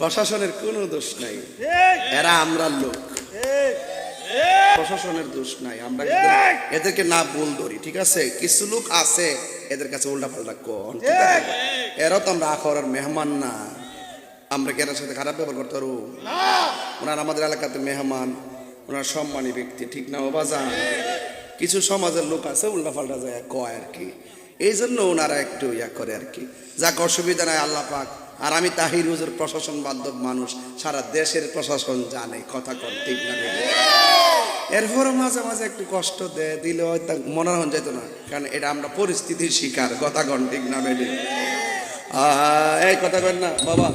প্রশাসনের কোনো দোষ নাই। এরা আমরা লোক। প্রশাসনের দোষ নাই। আমরা এদের- এদেরকে না ভুল ধরি ঠিক আছে? কিছু লোক আছে এদের কাছে উল্টা পাল্টা কন? এরাও তো আমরা আখরের মেহমান না। আমরা কি এর সাথে খারাপ ব্যবহার করতে পারব? ওনার আমাদের এলাকাতে মেহমান ওনার সম্মানী ব্যক্তি ঠিক না ও বাজান কিছু সমাজের লোক আছে উল্টা পাল্টা যায় কয় আর কি? এই জন্য ওনারা একটু ইয়া করে আর কি। যাক অসুবিধা নাই আল্লাহ পাক আর আমি তাহির হুজুর প্রশাসন বান্ধব মানুষ, সারা দেশের প্রশাসন জানে, কথা কর, ঠিক না এরপরও মাঝে মাঝে একটু কষ্ট দেয় দিলে হয়তো মনে হন যেত না, কারণ এটা আমরা পরিস্থিতির শিকার, কথা কন ঠিক না বেডে এই কথা কন না, বাবা।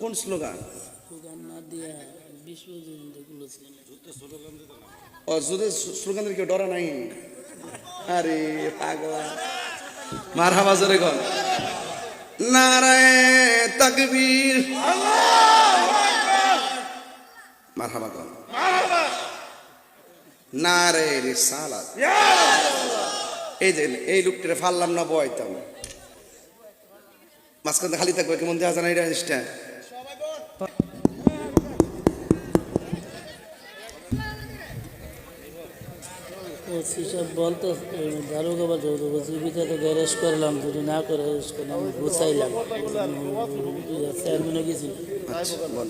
কোন স্লোগান? ও যদি কেউ ডরা নাই? আরে পাগলা। মার হাবাজারে গল নারায় তাকবীর। মার হাবা কন নারে রিসালাত। এই যে, এই লোকটারে ফাললাম না বয়তাম মাঝখানে খালি থাকবে কেমন দেখা যায় না এটা জিনিসটা ওসি সব বলতো দারোগা বলতো জীবিকা তো গ্যারেজ করলাম যদি না করে করলাম গুছাইলাম। চেয়ারম্যানও গেছিল আচ্ছা বল।